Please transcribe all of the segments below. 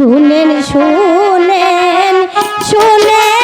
শুনেন শুনেন শুনেন।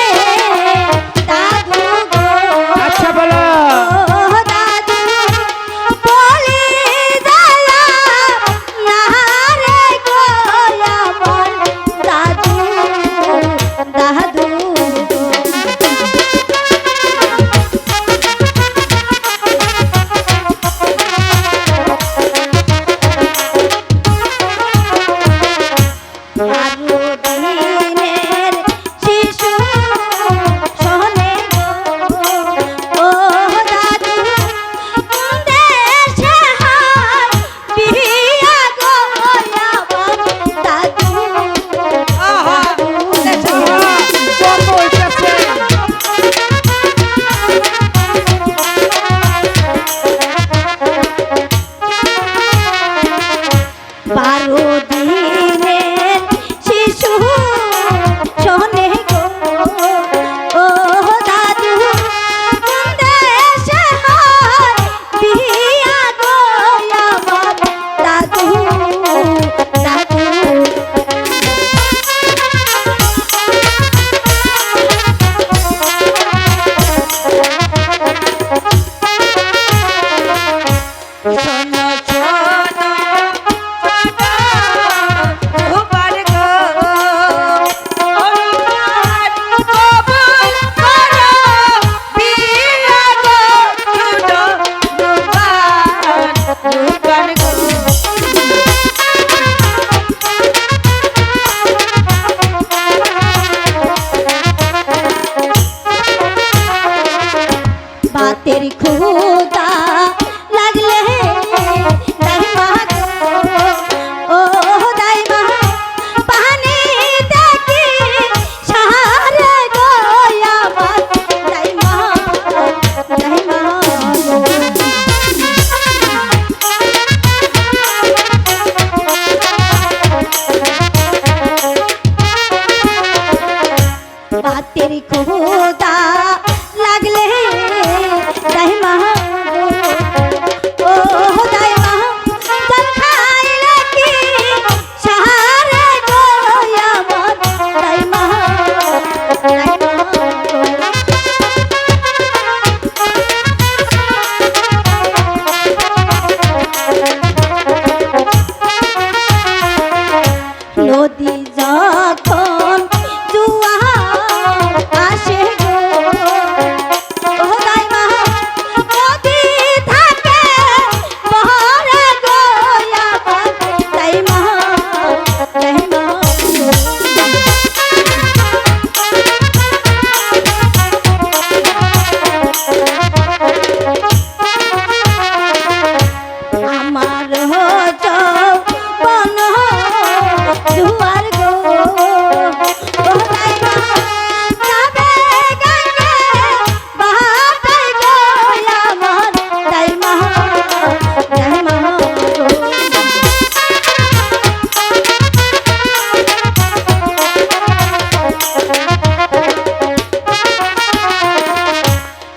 নদী যখন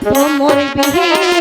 No more behavior.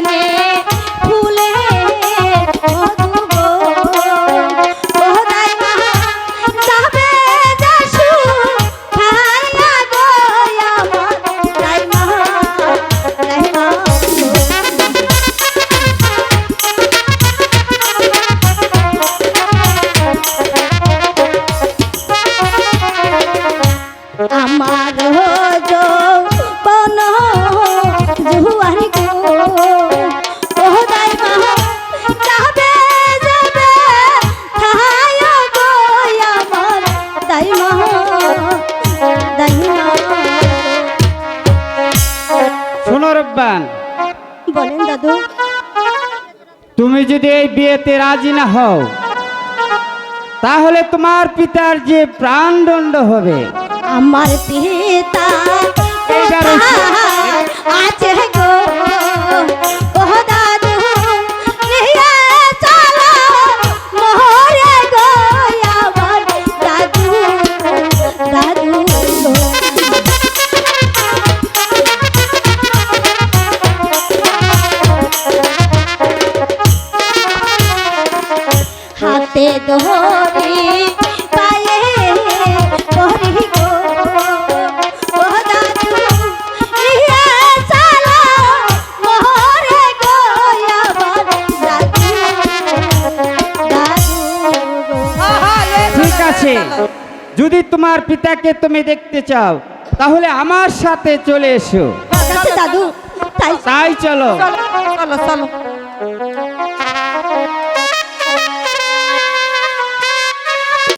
বলেন বলেন দাদু। তুমি যদি এই বিয়েতে রাজি না হও তাহলে তোমার পিতার যে প্রাণদণ্ড হবে। আমার পিতা আছে যদি তোমার পিতাকে তুমি দেখতে চাও তাহলে আমার সাথে চলে এসো। দাদু তাই চলো চলো চলো।